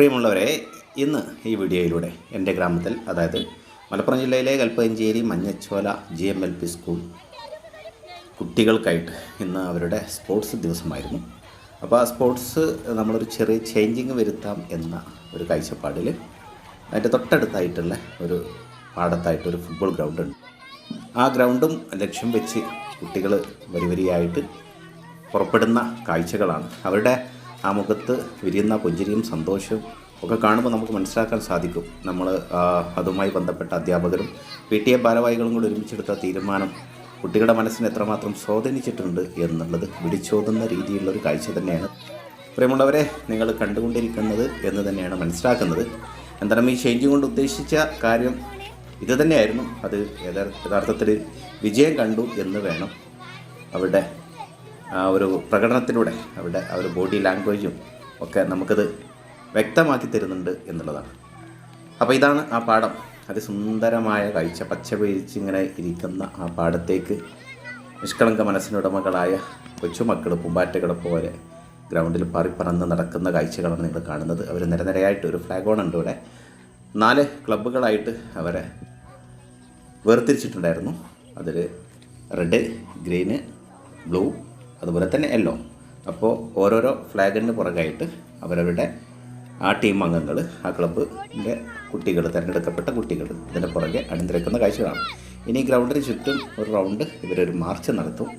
പ്രിയമുള്ളവരെ ഇന്ന് ഈ വീഡിയോയിലൂടെ എന്റെ ഗ്രാമത്തിൽ അതായത് മലപ്പുറം ജില്ലയിലെ Kalpakanchery Manjachola G M L P school കുട്ടികൾക്കായിട്ട് ഇന്ന് അവരുടെ സ്പോർട്സ് ദിവസമായിരുന്നു. അപ്പോൾ ആ സ്പോർട്സ് നമ്മളൊരു ചെറിയ ചേഞ്ചിങ് വരുത്താം എന്ന ഒരു കാഴ്ചപ്പാടിൽ അതിന്റെ തൊട്ടടുത്തായിട്ടുള്ള ഒരു പാടത്തായിട്ട് ഒരു ഫുട്ബോൾ ഗ്രൗണ്ട് ഉണ്ട് ആ ഗ്രൗണ്ടും ലക്ഷ്യം വെച്ച് കുട്ടികൾ വരി വരിയായിട്ട് പുറപ്പെടുന്ന കാഴ്ചകളാണ്. അവരുടെ ആ മുഖത്ത് വിരിയുന്ന പുഞ്ചിരിയും സന്തോഷവും ഒക്കെ കാണുമ്പോൾ നമുക്ക് മനസ്സിലാക്കാൻ സാധിക്കും. നമ്മൾ അതുമായി ബന്ധപ്പെട്ട അധ്യാപകരും പി ടി എ ഭാരവാഹികളും കൂടി ഒരുമിച്ചെടുത്ത തീരുമാനം കുട്ടികളുടെ മനസ്സിനെ എത്രമാത്രം സ്വാധീനിച്ചിട്ടുണ്ട് എന്നുള്ളത് വിളിച്ചോതുന്ന രീതിയിലുള്ളൊരു കാഴ്ച തന്നെയാണ്. പ്രിയമുള്ളവരെ നിങ്ങൾ കണ്ടുകൊണ്ടിരിക്കുന്നത് എന്ന് തന്നെയാണ് മനസ്സിലാക്കുന്നത്. എന്തായാലും ഈ ചേഞ്ച് കൊണ്ട് ഉദ്ദേശിച്ച കാര്യം ഇത് തന്നെയായിരുന്നു. അത് യഥാ- യഥാർത്ഥത്തിൽ വിജയം കണ്ടു എന്ന് വേണം അവരുടെ ആ ഒരു പ്രകടനത്തിലൂടെ അവരുടെ ആ ഒരു ബോഡി ലാംഗ്വേജും ഒക്കെ നമുക്കത് വ്യക്തമാക്കി തരുന്നുണ്ട് എന്നുള്ളതാണ്. അപ്പോൾ ഇതാണ് ആ പാഠം. അതിസുന്ദരമായ കാഴ്ച പച്ച പിഴിച്ച് ഇങ്ങനെ ഇരിക്കുന്ന ആ പാടത്തേക്ക് നിഷ്കളങ്ക മനസ്സിനുടമകളായ കൊച്ചുമക്കൾ പൂമ്പാറ്റകളെ പോലെ ഗ്രൗണ്ടിൽ പാറിപ്പറന്ന് നടക്കുന്ന കാഴ്ചകളാണ് നിങ്ങൾ കാണുന്നത്. അവർ നിരനിരയായിട്ട് ഒരു ഫ്ലാഗ് ഓൺ ഉണ്ട് ഇവിടെ. നാല് ക്ലബ്ബുകളായിട്ട് അവരെ വേർതിരിച്ചിട്ടുണ്ടായിരുന്നു. അതിൽ റെഡ് ഗ്രീന് ബ്ലൂ അതുപോലെ തന്നെ യെല്ലോ അപ്പോൾ ഓരോരോ ഫ്ലാഗിന് പുറകായിട്ട് അവരവരുടെ ആ ടീം അംഗങ്ങൾ ആ ക്ലബിന്റെ കുട്ടികൾ തിരഞ്ഞെടുക്കപ്പെട്ട കുട്ടികൾ ഇതിന്റെ പുറകെ അണിനിരക്കുന്ന കാഴ്ചകളാണ്. ഇനി ഗ്രൗണ്ടിന് ചുറ്റും ഒരു റൗണ്ട് ഇവരൊരു മാർച്ച് നടത്തും.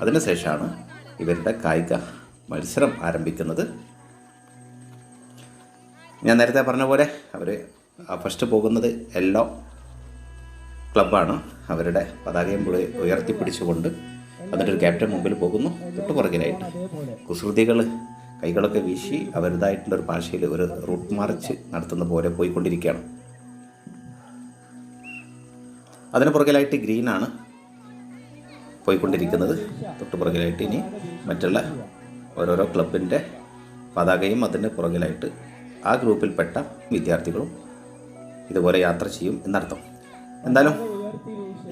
അതിനുശേഷമാണ് ഇവരുടെ കായിക മത്സരം ആരംഭിക്കുന്നത്. ഞാൻ നേരത്തെ പറഞ്ഞ പോലെ അവർ ഫസ്റ്റ് പോകുന്നത് എല്ലോ ക്ലബ്ബാണ്. അവരുടെ പതാകയും ഉയർത്തിപ്പിടിച്ചുകൊണ്ട് ഒരു ക്യാപ്റ്റൻ മുമ്പിൽ പോകുന്നു. തൊട്ട് പുറകിലായിട്ട് കുസൃതികൾ കൈകളൊക്കെ വീശി അവരുടേതായിട്ടുള്ള ഒരു ഭാഷയിൽ ഒരു റൂട്ട് മാർച്ച് നടത്തുന്ന പോലെ പോയിക്കൊണ്ടിരിക്കുകയാണ്. അതിന് പുറകിലായിട്ട് ഗ്രീനാണ് പോയിക്കൊണ്ടിരിക്കുന്നത്. തൊട്ട് പുറകിലായിട്ട് ഇനി മറ്റുള്ള ഓരോരോ ക്ലബിന്റെ പതാകയും അതിന് പുറകിലായിട്ട് ആ ഗ്രൂപ്പിൽപ്പെട്ട വിദ്യാർത്ഥികളും ഇതുപോലെ യാത്ര ചെയ്യും എന്നർത്ഥം. എന്തായാലും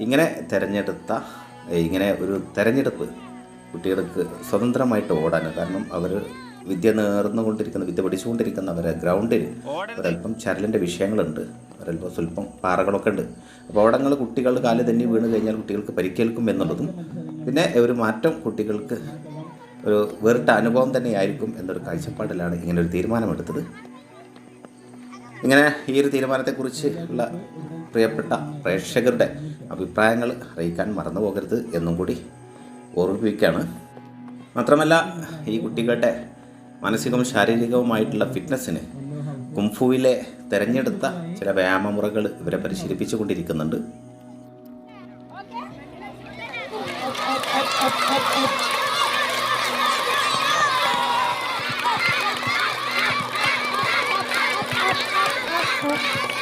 ഇങ്ങനെ തിരഞ്ഞെടുത്ത ഇങ്ങനെ ഒരു തെരഞ്ഞെടുപ്പ് കുട്ടികൾക്ക് സ്വതന്ത്രമായിട്ട് ഓടാൻ കാരണം അവർ വിദ്യ നേർന്നുകൊണ്ടിരിക്കുന്ന വിദ്യ പഠിച്ചുകൊണ്ടിരിക്കുന്ന അവരെ ഗ്രൗണ്ടിൽ ഒരല്പം ചരലിന്റെ വിഷയങ്ങളുണ്ട്. ഒരല്പം സ്വല്പം പാറകളൊക്കെ ഉണ്ട്. അപ്പോൾ അവിടങ്ങൾ കുട്ടികൾ കാൽ തന്നെ വീണ് കഴിഞ്ഞാൽ കുട്ടികൾക്ക് പരിക്കേൽക്കും എന്നുള്ളതും പിന്നെ ഒരു മാറ്റം കുട്ടികൾക്ക് ഒരു വേറിട്ട അനുഭവം തന്നെയായിരിക്കും എന്നൊരു കാഴ്ചപ്പാടിലാണ് ഇങ്ങനൊരു ഒരു തീരുമാനമെടുത്തത്. ഇങ്ങനെ ഈ ഒരു തീരുമാനത്തെക്കുറിച്ച് ഉള്ള പ്രിയപ്പെട്ട പ്രേക്ഷകരുടെ അഭിപ്രായങ്ങൾ അറിയിക്കാൻ മറന്നു പോകരുത് എന്നും കൂടി ഓർമ്മിപ്പിക്കുകയാണ്. മാത്രമല്ല ഈ കുട്ടികളുടെ മാനസികവും ശാരീരികവുമായിട്ടുള്ള ഫിറ്റ്നസ്സിന് കുംഫുവിലെ തിരഞ്ഞെടുത്ത ചില വ്യായാമമുറകൾ ഇവരെ പരിശീലിപ്പിച്ചു കൊണ്ടിരിക്കുന്നുണ്ട് Oh.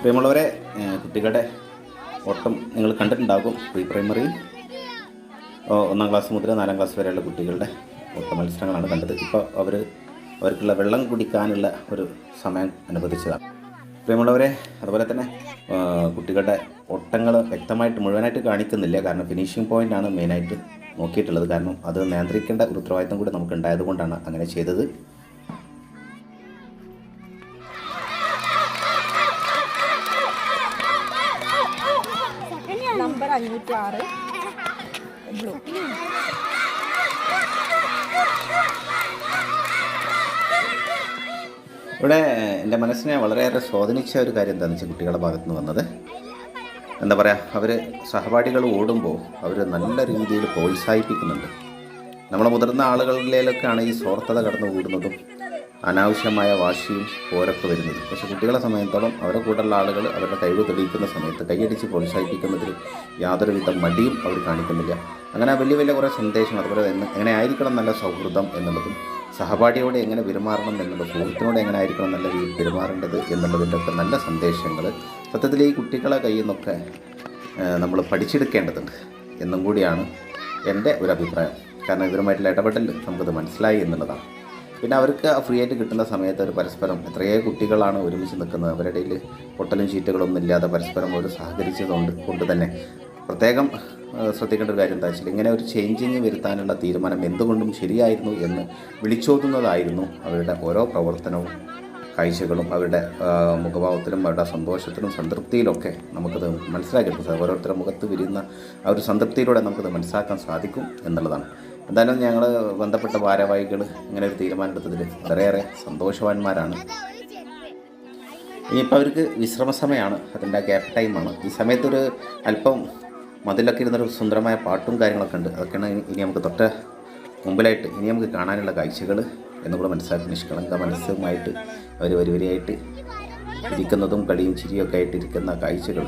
പ്രിയമുള്ളവരെ കുട്ടികളുടെ ഓട്ടം നിങ്ങൾ കണ്ടിട്ടുണ്ടാകും. പ്രീ പ്രൈമറി ഒന്നാം ക്ലാസ് മുതൽ നാലാം ക്ലാസ് വരെയുള്ള കുട്ടികളുടെ ഓട്ട മത്സരങ്ങളാണ് കണ്ടത്. ഇപ്പോൾ അവർ അവർക്കുള്ള വെള്ളം കുടിക്കാനുള്ള ഒരു സമയം അനുവദിച്ചതാണ്. പ്രിയമുള്ളവരെ അതുപോലെ തന്നെ കുട്ടികളുടെ ഓട്ടങ്ങൾ വ്യക്തമായിട്ട് മുഴുവനായിട്ട് കാണിക്കുന്നില്ല. കാരണം ഫിനിഷിംഗ് പോയിന്റാണ് മെയിനായിട്ട് നോക്കിയിട്ടുള്ളത്. കാരണം അത് നിയന്ത്രിക്കേണ്ട ഒരു ഉത്തരവാദിത്തം കൂടി നമുക്ക് ഉണ്ടായതുകൊണ്ടാണ് അങ്ങനെ ചെയ്തത്. നമ്പർ അഞ്ഞൂറ്റി ആറ് ബ്ലൂ. ഇവിടെ എന്റെ മനസ്സിനെ വളരെയേറെ സ്വാധീനിച്ച ഒരു കാര്യം എന്താണെന്ന് വെച്ചാൽ കുട്ടികളുടെ ഭാഗത്ത് നിന്ന് വന്നത്. എന്താ പറയുക അവർ സഹപാഠികൾ ഓടുമ്പോൾ അവർ നല്ല രീതിയിൽ പ്രോത്സാഹിപ്പിക്കുന്നുണ്ട്. നമ്മളെ മുതിർന്ന ആളുകളിലേക്കാണ് ഈ സ്വാർത്ഥത കടന്നു കൂടുന്നതും അനാവശ്യമായ വാശിയും പോരൊക്കെ വരുന്നത്. പക്ഷെ കുട്ടികളെ സമയത്തോളം അവരെ കൂടെയുള്ള ആളുകൾ അവരുടെ കഴിവ് തെളിയിക്കുന്ന സമയത്ത് കൈയടിച്ച് പ്രോത്സാഹിപ്പിക്കുന്നതിൽ യാതൊരുവിധ മടിയും അവർ കാണിക്കുന്നില്ല. അങ്ങനെ വലിയ വലിയ കുറേ സന്ദേശം അതുപോലെ തന്നെ എങ്ങനെ ആയിരിക്കണം നല്ല സൗഹൃദം എന്നുള്ളതും സഹപാഠിയോട് എങ്ങനെ പെരുമാറണം എന്നുള്ളത് സുഹൃത്തിനോട് എങ്ങനെ ആയിരിക്കണം നല്ല രീതിയിൽ പെരുമാറേണ്ടത് എന്നുള്ളതിന്റെ ഒക്കെ നല്ല സന്ദേശങ്ങൾ സത്യത്തിൽ ഈ കുട്ടികളെ കയ്യിൽ നിന്നൊക്കെ നമ്മൾ പഠിച്ചെടുക്കേണ്ടതുണ്ട് എന്നും കൂടിയാണ് എന്റെ ഒരു അഭിപ്രായം. കാരണം ഇവരുമായിട്ടുള്ള ഇടപെടൽ നമുക്കത് മനസ്സിലായി എന്നുള്ളതാണ്. പിന്നെ അവർക്ക് ഫ്രീ ആയിട്ട് കിട്ടുന്ന സമയത്ത് അവർ പരസ്പരം എത്രയോ കുട്ടികളാണ് ഒരുമിച്ച് നിൽക്കുന്നത്. അവരുടെ ഇടയിൽ പൊട്ടലും ചീറ്റുകളൊന്നും ഇല്ലാതെ പരസ്പരം അവർ സഹകരിച്ചതുകൊണ്ട് കൊണ്ട് തന്നെ. പ്രത്യേകം ശ്രദ്ധിക്കേണ്ട ഒരു കാര്യം എന്താ വെച്ചാൽ ഇങ്ങനെ ഒരു ചേഞ്ചിങ് വരുത്താനുള്ള തീരുമാനം എന്തുകൊണ്ടും ശരിയായിരുന്നു എന്ന് വിളിച്ചോതുന്നതായിരുന്നു അവരുടെ ഓരോ പ്രവർത്തനവും കാഴ്ചകളും അവരുടെ മുഖഭാവത്തിലും അവരുടെ സന്തോഷത്തിലും സംതൃപ്തിയിലൊക്കെ നമുക്കത് മനസ്സിലാക്കിയെടുക്കും ഓരോരുത്തരുടെ മുഖത്ത് വിരിയുന്ന ആ ഒരു സംതൃപ്തിയിലൂടെ നമുക്കത് മനസ്സിലാക്കാൻ സാധിക്കും എന്നുള്ളതാണ്. എന്തായാലും ഞങ്ങൾ ബന്ധപ്പെട്ട ഭാരവാഹികൾ ഇങ്ങനെ ഒരു തീരുമാനമെടുത്തതിൽ വളരെയേറെ സന്തോഷവാന്മാരാണ്. ഇനിയിപ്പോൾ അവർക്ക് വിശ്രമ സമയമാണ് അതിന്റെ ഗ്യാപ്പ് ടൈമാണ് ഈ സമയത്തൊരു അല്പം മതിലൊക്കെ ഇരുന്നൊരു സുന്ദരമായ പാട്ടും കാര്യങ്ങളൊക്കെ ഉണ്ട്. അതൊക്കെയാണ് ഇനി ഇനി നമുക്ക് തൊട്ട് മുമ്പിലായിട്ട് ഇനി നമുക്ക് കാണാനുള്ള കാഴ്ചകൾ എന്നുകൂടെ മനസ്സിലാക്കി നിഷ്കളങ്ക മനസ്സുമായിട്ട് അവർ വരി വരിയായിട്ട് ഇരിക്കുന്നതും കടിയും ചിരിയൊക്കെ ആയിട്ട് ഇരിക്കുന്ന കാഴ്ചകൾ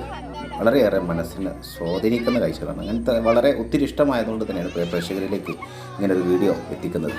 വളരെയേറെ മനസ്സിന് സ്വാധീനിക്കുന്ന കാഴ്ചകളാണ്. അങ്ങനത്തെ വളരെ ഒത്തിരി ഇഷ്ടമായതുകൊണ്ട് തന്നെയാണ് പ്രേക്ഷകരിലേക്ക് ഇങ്ങനൊരു വീഡിയോ എത്തിക്കുന്നത്.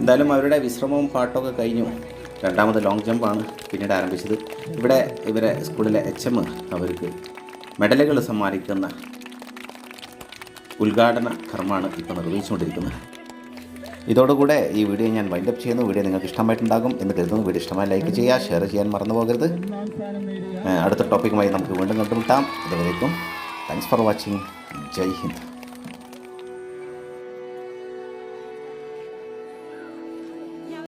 എന്തായാലും അവരുടെ വിശ്രമവും പാട്ടൊക്കെ കഴിഞ്ഞു. രണ്ടാമത് ലോങ് ജമ്പാണ് പിന്നീട് ആരംഭിച്ചത്. ഇവിടെ ഇവരെ സ്കൂളിലെ എച്ച് എം അവർക്ക് മെഡലുകൾ സമ്മാനിക്കുന്ന ഉദ്ഘാടന കർമ്മമാണ് ഇപ്പോൾ നിർവഹിച്ചുകൊണ്ടിരിക്കുന്നത്. ഇതോടുകൂടെ ഈ വീഡിയോ ഞാൻ വൈൻഡപ്പ് ചെയ്യുന്നു. വീഡിയോ നിങ്ങൾക്ക് ഇഷ്ടമായിട്ടുണ്ടാകും എന്ന് കരുതുന്നു. വീഡിയോ ഇഷ്ടമായി ലൈക്ക് ചെയ്യുക ഷെയർ ചെയ്യാൻ മറന്നു പോകരുത്. അടുത്ത ടോപ്പിക്കുമായി നമുക്ക് വീണ്ടും കണ്ടുമുട്ടാം. അതുവരേക്കും thanks for watching Jai Hind.